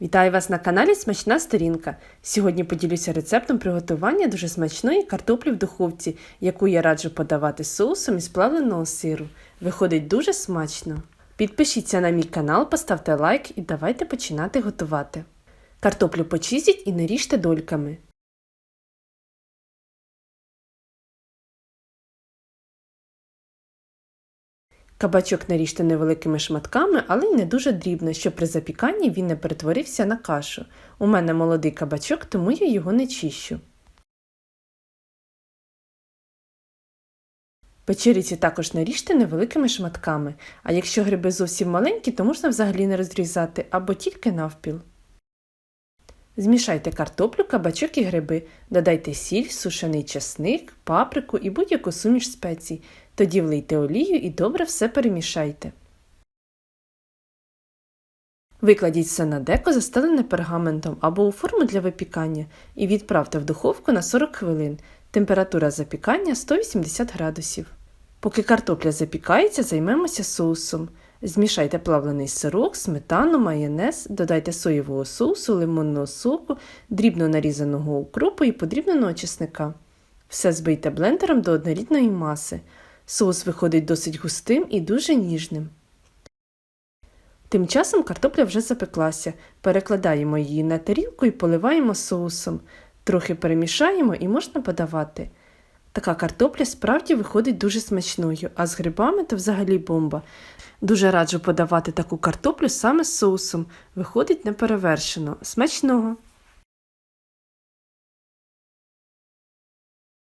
Вітаю вас на каналі Смачна сторінка. Сьогодні поділюся рецептом приготування дуже смачної картоплі в духовці, яку я раджу подавати соусом із плавленого сиру. Виходить дуже смачно. Підпишіться на мій канал, поставте лайк і давайте починати готувати. Картоплю почистіть і наріжте дольками. Кабачок наріжте невеликими шматками, але й не дуже дрібно, щоб при запіканні він не перетворився на кашу. У мене молодий кабачок, тому я його не чищу. Печериці також наріжте невеликими шматками, а якщо гриби зовсім маленькі, то можна взагалі не розрізати або тільки навпіл. Змішайте картоплю, кабачок і гриби, додайте сіль, сушений чесник, паприку і будь-яку суміш спецій. Тоді влийте олію і добре все перемішайте. Викладіть все на деко, застелене пергаментом або у форму для випікання, і відправте в духовку на 40 хвилин. Температура запікання 180 градусів. Поки картопля запікається, займемося соусом. Змішайте плавлений сирок, сметану, майонез, додайте соєвого соусу, лимонного соку, дрібно нарізаного укропу і подрібненого чесника. Все збийте блендером до однорідної маси. Соус виходить досить густим і дуже ніжним. Тим часом картопля вже запеклася. Перекладаємо її на тарілку і поливаємо соусом. Трохи перемішаємо і можна подавати. Така картопля справді виходить дуже смачною, а з грибами то взагалі бомба. Дуже раджу подавати таку картоплю саме з соусом. Виходить неперевершено. Смачного!